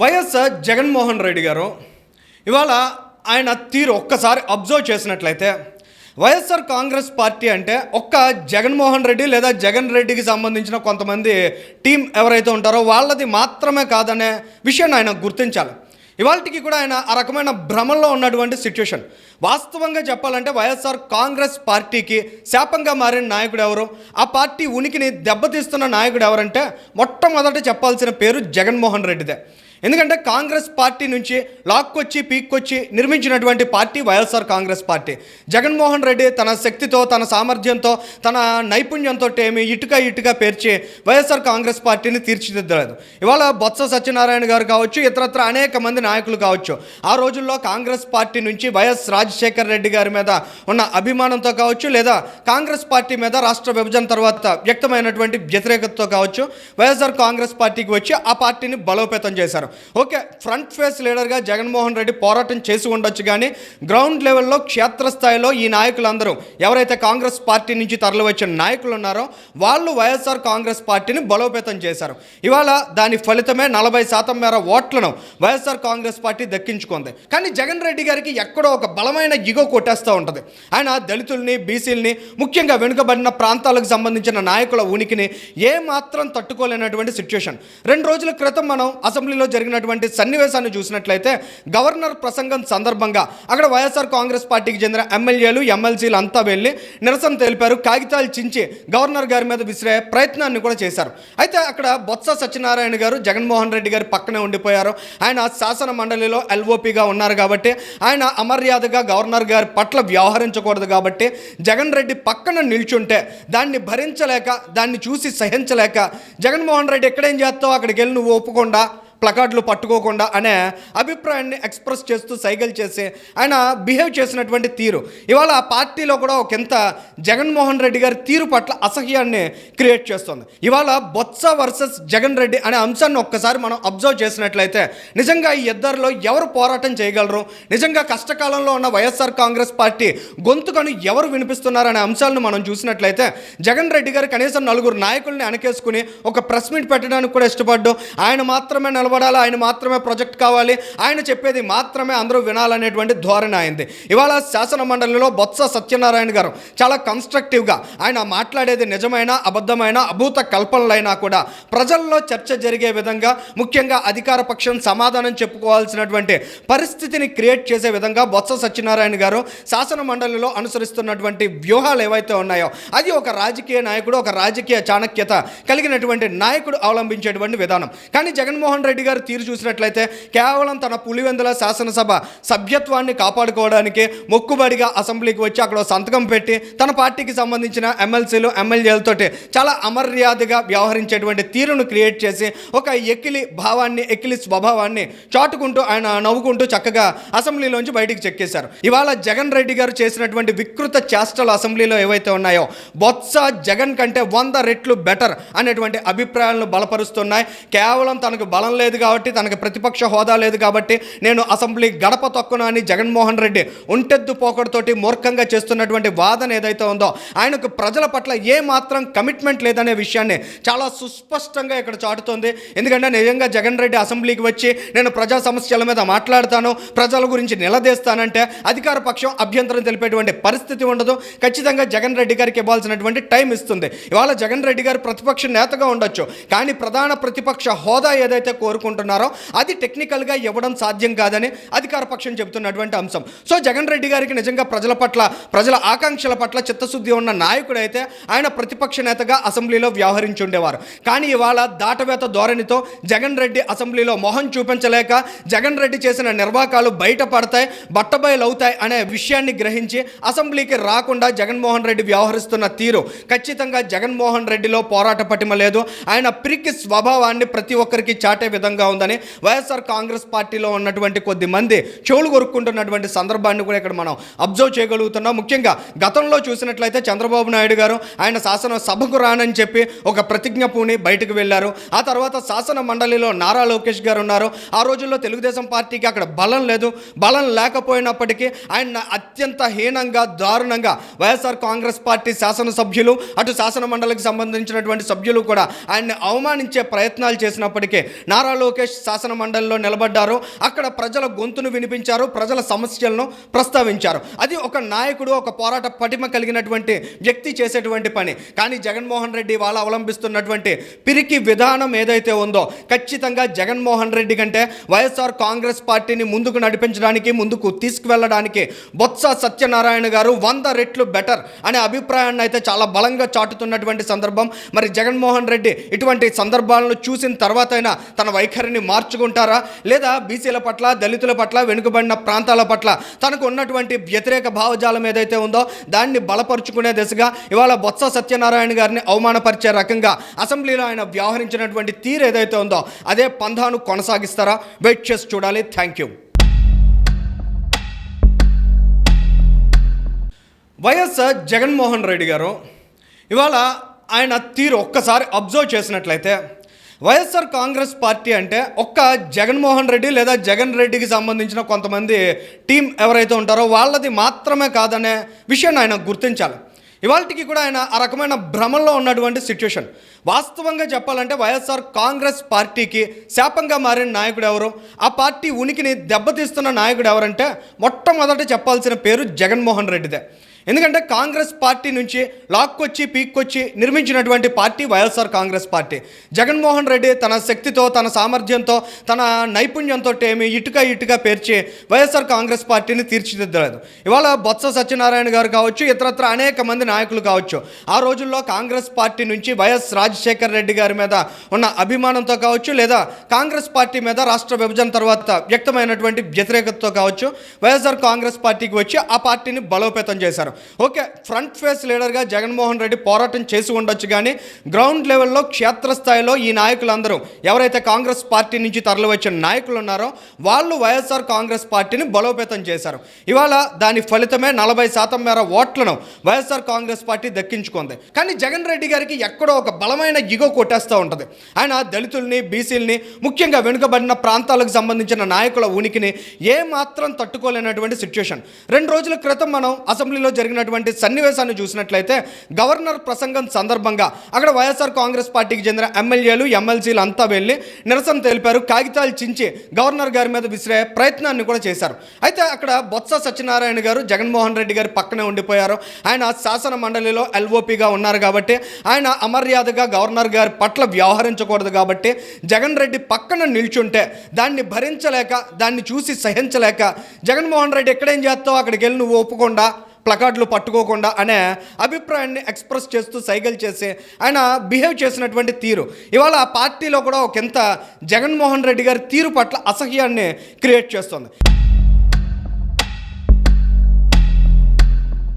వైఎస్ఆర్ జగన్మోహన్ రెడ్డి గారు ఇవాళ ఆయన తీరు ఒక్కసారి అబ్జర్వ్ చేసినట్లయితే వైఎస్ఆర్ కాంగ్రెస్ పార్టీ అంటే ఒక్క జగన్మోహన్ రెడ్డి లేదా జగన్ రెడ్డికి సంబంధించిన కొంతమంది టీం ఎవరైతే ఉంటారో వాళ్ళది మాత్రమే కాదనే విషయాన్ని ఆయన గుర్తించాలి. ఇవాళకి కూడా ఆయన ఆ రకమైన భ్రమంలో ఉన్నటువంటి సిచ్యువేషన్. వాస్తవంగా చెప్పాలంటే వైఎస్ఆర్ కాంగ్రెస్ పార్టీకి శాపంగా మారిన నాయకుడు ఎవరు? ఆ పార్టీ ఉనికిని దెబ్బతీస్తున్న నాయకుడు ఎవరంటే మొట్టమొదట చెప్పాల్సిన పేరు జగన్మోహన్ రెడ్డిదే. ఎందుకంటే కాంగ్రెస్ పార్టీ నుంచి లాక్కొచ్చి పీక్కొచ్చి నిర్మించినటువంటి party YSR Congress party. Jaganmohan Reddy తన శక్తితో తన సామర్థ్యంతో తన నైపుణ్యంతో ఏమి ఇటుక ఇటుక పేర్చి వైఎస్ఆర్ కాంగ్రెస్ పార్టీని తీర్చిదిద్దలేదు. ఇవాళ బొత్స సత్యనారాయణ గారు కావచ్చు ఇతరత్ర అనేక మంది నాయకులు కావచ్చు ఆ రోజుల్లో కాంగ్రెస్ పార్టీ నుంచి వైఎస్ రాజశేఖర్ రెడ్డి గారి మీద ఉన్న అభిమానంతో కావచ్చు లేదా కాంగ్రెస్ పార్టీ మీద రాష్ట్ర విభజన తర్వాత వ్యక్తమైనటువంటి వ్యతిరేకతతో కావచ్చు వైఎస్ఆర్ కాంగ్రెస్ పార్టీకి వచ్చి ఆ పార్టీని బలోపేతం చేశారు. ఓకే ఫ్రంట్ ఫేస్ లీడర్గా జగన్మోహన్ రెడ్డి పోరాటం చేసి ఉండొచ్చు కానీ గ్రౌండ్ లెవెల్లో క్షేత్రస్థాయిలో ఈ నాయకులందరూ ఎవరైతే కాంగ్రెస్ పార్టీ నుంచి తరలివచ్చిన నాయకులు ఉన్నారో వాళ్ళు వైఎస్ఆర్ కాంగ్రెస్ పార్టీని బలోపేతం చేశారు. ఇవాళ దాని ఫలితమే నలభై శాతం మేర ఓట్లను వైఎస్ఆర్ కాంగ్రెస్ పార్టీ దక్కించుకుంది. కానీ జగన్ రెడ్డి గారికి ఎక్కడో ఒక బలమైన ఇగో కొట్టేస్తూ ఉంటుంది. ఆయన దళితుల్ని బీసీలని ముఖ్యంగా వెనుకబడిన ప్రాంతాలకు సంబంధించిన నాయకుల ఉనికిని ఏ మాత్రం తట్టుకోలేనటువంటి సిచ్యువేషన్ రెండు రోజుల క్రితం మనం అసెంబ్లీలో జరిగినటువంటి సన్నివేశాన్ని చూసినట్లయితే గవర్నర్ ప్రసంగం సందర్భంగా అక్కడ వైఎస్ఆర్ కాంగ్రెస్ పార్టీకి చెందిన ఎమ్మెల్యేలు ఎమ్మెల్సీలు అంతా వెళ్ళి నిరసన తెలిపారు. కాగితాలు చించి గవర్నర్ గారి మీద విసిరే ప్రయత్నాన్ని కూడా చేశారు. అయితే అక్కడ బొత్స సత్యనారాయణ గారు జగన్మోహన్ రెడ్డి గారి పక్కనే ఉండిపోయారు. ఆయన శాసన మండలిలో ఎల్ఓపిగా ఉన్నారు కాబట్టి ఆయన అమర్యాదగా గవర్నర్ గారి పట్ల వ్యవహరించకూడదు కాబట్టి జగన్ రెడ్డి పక్కన నిల్చుంటే దాన్ని భరించలేక దాన్ని చూసి సహించలేక జగన్మోహన్ రెడ్డి ఎక్కడేం చేస్తావు? అక్కడికి వెళ్ళి నువ్వు ఒప్పుకుండా? ప్లకార్డులు పట్టుకోకుండా అనే అభిప్రాయాన్ని ఎక్స్ప్రెస్ చేస్తూ సైగలు చేసి ఆయన బిహేవ్ చేసినటువంటి తీరు. ఇవాళ ఆ పార్టీలో కూడా ఒక ఎంత జగన్మోహన్ రెడ్డి గారి తీరు పట్ల అసహ్యాన్ని క్రియేట్ చేస్తుంది. ఇవాళ బొత్స వర్సెస్ జగన్ రెడ్డి అనే అంశాన్ని ఒక్కసారి మనం అబ్జర్వ్ చేసినట్లయితే నిజంగా ఈ ఇద్దరిలో ఎవరు పోరాటం చేయగలరు? నిజంగా కష్టకాలంలో ఉన్న వైఎస్ఆర్ కాంగ్రెస్ పార్టీ గొంతుకను ఎవరు వినిపిస్తున్నారనే అంశాలను మనం చూసినట్లయితే జగన్ రెడ్డి గారు కనీసం నలుగురు నాయకుల్ని అనకేసుకుని ఒక ప్రెస్ మీట్ పెట్టడానికి కూడా ఇష్టపడ్డు. ఆయన మాత్రమే నిలబడాలి ఆయన మాత్రమే ప్రొజెక్ట్ కావాలి. ఆయన చెప్పేది మాత్రమే అందరూ వినాలనేటువంటి ధోరణి అయింది. ఇవాళ శాసన మండలిలో బొత్స సత్యనారాయణ గారు చాలా కన్స్ట్రక్టివ్గా ఆయన మాట్లాడేది నిజమైన అబద్ధమైన అభూత కల్పనలైనా కూడా ప్రజల్లో చర్చ జరిగే విధంగా ముఖ్యంగా అధికార పక్షం సమాధానం చెప్పుకోవాల్సినటువంటి పరిస్థితిని క్రియేట్ చేసే విధంగా బొత్స సత్యనారాయణ గారు శాసన మండలిలో అనుసరిస్తున్నటువంటి వ్యూహాలు ఏవైతే ఉన్నాయో అది ఒక రాజకీయ నాయకుడు ఒక రాజకీయ చాణక్యత కలిగినటువంటి నాయకుడు అవలంబించేటువంటి విధానం. కానీ జగన్మోహన్ రెడ్డి గారు తీరు చూసినట్లయితే కేవలం తన పులివెందుల శాసనసభ సభ్యత్వాన్ని కాపాడుకోవడానికి మొక్కుబడిగా అసెంబ్లీకి వచ్చి అక్కడ సంతకం పెట్టి తన పార్టీకి సంబంధించిన ఎమ్మెల్సీలు ఎమ్మెల్యేలతోటి చాలా అమర్యాదగా వ్యవహరించేటువంటి తీరును క్రియేట్ చేసి ఒక ఎక్కిలి భావాన్ని ఎక్కిలి స్వభావాన్ని చాటుకుంటూ ఆయన నవ్వుకుంటూ చక్కగా అసెంబ్లీలోంచి బయటికి చెక్కేశారు. ఇవాళ జగన్ రెడ్డి గారు చేసినటువంటి వికృత చేష్టలు అసెంబ్లీలో ఏవైతే ఉన్నాయో బొత్స జగన్ కంటే వంద రెట్లు బెటర్ అనేటువంటి అభిప్రాయాలను బలపరుస్తున్నాయి. కేవలం తనకు బలం లేదు కాబట్టి తనకు ప్రతిపక్ష హోదా లేదు కాబట్టి నేను అసెంబ్లీ గడప తొక్కను అని జగన్మోహన్ రెడ్డి ఒంటెద్దు పోకడతోటి మూర్ఖంగా చేస్తున్నటువంటి వాదన ఏదైతే ఉందో ఆయనకు ప్రజల పట్ల ఏ మాత్రం కమిట్మెంట్ లేదనే విషయాన్ని చాలా సుస్పష్టంగా ఇక్కడ చాటుతోంది. ఎందుకంటే నిజంగా జగన్ రెడ్డి అసెంబ్లీకి వచ్చి నేను ప్రజా సమస్యల మీద మాట్లాడతాను ప్రజల గురించి నిలదీస్తానంటే అధికార పక్షం అభ్యంతరం తెలిపేటువంటి పరిస్థితి ఉండదు. ఖచ్చితంగా జగన్ రెడ్డి గారికి ఇవ్వాల్సినటువంటి టైం ఇస్తుంది. ఇవాళ జగన్ రెడ్డి గారు ప్రతిపక్ష నేతగా ఉండొచ్చు. కానీ ప్రధాన ప్రతిపక్ష హోదా ఏదైతే కోరుకుంటున్నారో అది టెక్నికల్గా ఇవ్వడం సాధ్యం కాదని అధికార పక్షం చెబుతున్నటువంటి అంశం. సో జగన్ రెడ్డి గారికి నిజంగా ప్రజల పట్ల ప్రజల ఆకాంక్షల పట్ల చిత్తశుద్ధి ఉన్న నాయకుడైతే ఆయన ప్రతిపక్ష నేతగా అసెంబ్లీలో వ్యవహరించి ఉండేవారు కానీ ఇవాళ దాటవేత ధోరణితో జగన్ రెడ్డి అసెంబ్లీలో మొహం చూపించలేక జగన్ రెడ్డి చేసిన నిర్వాకాలు బయటపడతాయి బట్టబయలు అవుతాయి అనే విషయాన్ని గ్రహించి అసెంబ్లీకి రాకుండా జగన్మోహన్ రెడ్డి వ్యవహరిస్తున్న తీరు ఖచ్చితంగా జగన్మోహన్ రెడ్డిలో పోరాట పటిమ లేదు. ఆయన పిరికి స్వభావాన్ని ప్రతి ఒక్కరికి చాటే విధంగా ఉందని వైఎస్ఆర్ కాంగ్రెస్ పార్టీలో ఉన్నటువంటి కొద్ది మంది చెవులు కొరుక్కుంటున్నటువంటి సందర్భాన్ని కూడా ఇక్కడ మనం అబ్జర్వ్ చేయగలుగుతున్నాం. ముఖ్యంగా గతంలో చూసినట్లయితే చంద్రబాబు నాయుడు గారు ఆయన శాసన సభకు రానని చెప్పి ఒక ప్రతిజ్ఞ పూని బయటకు వెళ్ళారు. ఆ తర్వాత శాసన మండలిలో నారా లోకేష్ గారు ఉన్నారు. ఆ రోజుల్లో తెలుగుదేశం పార్టీకి అక్కడ బలం లేదు. బలం లేకపోయినప్పటికీ ఆయన అత్యంత హీనంగా దారుణంగా వైఎస్ఆర్ కాంగ్రెస్ పార్టీ శాసనసభ్యులు అటు శాసన మండలికి సంబంధించినటువంటి సభ్యులు కూడా ఆయన్ని అవమానించే ప్రయత్నాలు చేసినప్పటికీ నారా లోకేష్ శాసన మండలిలో నిలబడ్డారు. అక్కడ ప్రజల గొంతును వినిపించారు ప్రజల సమస్యలను ప్రస్తావించారు. అది ఒక నాయకుడు ఒక పోరాట పటిమ కలిగినటువంటి వ్యక్తి చేసేటువంటి పని. కానీ జగన్మోహన్ రెడ్డి వాళ్ళు అవలంబిస్తున్నటువంటి పిరికి విధానం ఏదైతే ఉందో ఖచ్చితంగా జగన్మోహన్ రెడ్డి కంటే వైఎస్ఆర్ కాంగ్రెస్ పార్టీని ముందుకు నడిపించడానికి ముందుకు తీసుకువెళ్ళడానికి బొత్స సత్యనారాయణ గారు వంద రెట్లు బెటర్ అనే అభిప్రాయాన్ని అయితే చాలా బలంగా చాటుతున్నటువంటి సందర్భం. మరి జగన్మోహన్ రెడ్డి ఇటువంటి సందర్భాలను చూసిన తర్వాత అయినా తన వైఖరిని మార్చుకుంటారా? లేదా బీసీల పట్ల దళితుల పట్ల వెనుకబడిన ప్రాంతాల పట్ల తనకు ఉన్నటువంటి వ్యతిరేక భావజాలం ఏదైతే ఉందో దాన్ని బలపరుచుకునే దిశగా ఇవాళ బొత్స సత్యనారాయణ గారిని అవమానపరిచే రకంగా అసెంబ్లీలో ఆయన వ్యవహరించినటువంటి తీరు ఏదైతే ఉందో అదే పంధాను కొనసాగిస్తారా? వెయిట్ చేసి చూడాలి. Thank you. YS Jaganmohan Reddy గారు ఇవాళ ఆయన తీరు ఒక్కసారి అబ్జర్వ్ చేసినట్లయితే వైఎస్ఆర్ కాంగ్రెస్ పార్టీ అంటే ఒక్క జగన్మోహన్ రెడ్డి లేదా జగన్ రెడ్డికి సంబంధించిన కొంతమంది టీం ఎవరైతే ఉంటారో వాళ్ళది మాత్రమే కాదనే విషయాన్ని ఆయన గుర్తించాలి. ఇవాళకి కూడా ఆయన ఆ రకమైన భ్రమంలో ఉన్నటువంటి సిచ్యువేషన్ వాస్తవంగా చెప్పాలంటే వైఎస్ఆర్ కాంగ్రెస్ పార్టీకి శాపంగా మారిన నాయకుడు ఎవరు? ఆ పార్టీ ఉనికిని దెబ్బతీస్తున్న నాయకుడు ఎవరంటే మొట్టమొదట చెప్పాల్సిన పేరు జగన్మోహన్ రెడ్డిదే. ఎందుకంటే కాంగ్రెస్ పార్టీ నుంచి లాక్కొచ్చి పీక్కొచ్చి నిర్మించినటువంటి party YSR Congress party. Jaganmohan Reddy తన శక్తితో తన సామర్థ్యంతో తన నైపుణ్యంతో ఏమి ఇటుక ఇటుక పేర్చి వైఎస్ఆర్ కాంగ్రెస్ పార్టీని తీర్చిదిద్దలేదు. ఇవాళ బొత్స సత్యనారాయణ గారు కావచ్చు ఇతరత్ర అనేక మంది నాయకులు కావచ్చు ఆ రోజుల్లో కాంగ్రెస్ పార్టీ నుంచి వైఎస్ రాజశేఖర్ రెడ్డి గారి మీద ఉన్న అభిమానంతో కావచ్చు లేదా కాంగ్రెస్ పార్టీ మీద రాష్ట్ర విభజన తర్వాత వ్యక్తమైనటువంటి వ్యతిరేకతతో కావచ్చు వైఎస్ఆర్ కాంగ్రెస్ పార్టీకి వచ్చి ఆ పార్టీని బలోపేతం చేశారు. ఓకే ఫ్రంట్ ఫేస్ లీడర్గా జగన్మోహన్ రెడ్డి పోరాటం చేసి ఉండొచ్చు కానీ గ్రౌండ్ లెవెల్లో క్షేత్రస్థాయిలో ఈ నాయకులందరూ ఎవరైతే కాంగ్రెస్ పార్టీ నుంచి తరలివచ్చిన నాయకులు ఉన్నారో వాళ్ళు వైఎస్ఆర్ కాంగ్రెస్ పార్టీని బలోపేతం చేశారు. ఇవాళ దాని ఫలితమే నలభై శాతం మేర ఓట్లను వైఎస్ఆర్ కాంగ్రెస్ పార్టీ దక్కించుకుంది. కానీ జగన్ రెడ్డి గారికి ఎక్కడో ఒక బలమైన ఇగో కొట్టేస్తూ ఉంటుంది. ఆయన దళితుల్ని బీసీలని ముఖ్యంగా వెనుకబడిన ప్రాంతాలకు సంబంధించిన నాయకుల ఉనికిని ఏ మాత్రం తట్టుకోలేనటువంటి సిచ్యువేషన్ రెండు రోజుల క్రితం మనం అసెంబ్లీలో జరిగినటువంటి సన్నివేశాన్ని చూసినట్లయితే గవర్నర్ ప్రసంగం సందర్భంగా అక్కడ వైఎస్ఆర్ కాంగ్రెస్ పార్టీకి చెందిన ఎమ్మెల్యేలు ఎమ్మెల్సీలు అంతా వెళ్ళి నిరసన తెలిపారు. కాగితాలు చించి గవర్నర్ గారి మీద విసిరే ప్రయత్నాన్ని కూడా చేశారు. అయితే అక్కడ బొత్స సత్యనారాయణ గారు జగన్మోహన్ రెడ్డి గారి పక్కనే ఉండిపోయారు. ఆయన శాసన మండలిలో ఎల్ఓపిగా ఉన్నారు కాబట్టి ఆయన అమర్యాదగా గవర్నర్ గారి పట్ల వ్యవహరించకూడదు కాబట్టి జగన్ రెడ్డి పక్కన నిల్చుంటే దాన్ని భరించలేక దాన్ని చూసి సహించలేక జగన్మోహన్ రెడ్డి ఎక్కడేం చేస్తావు? అక్కడికి వెళ్ళి నువ్వు ఒప్పుకుండా? ప్లకార్డులు పట్టుకోకుండా అనే అభిప్రాయాన్ని ఎక్స్ప్రెస్ చేస్తూ సైకిల్ చేసి ఆయన బిహేవ్ చేసినటువంటి తీరు. ఇవాళ ఆ పార్టీలో కూడా ఒక ఎంత జగన్మోహన్ రెడ్డి గారి తీరు పట్ల అసహ్యాన్ని క్రియేట్ చేస్తుంది.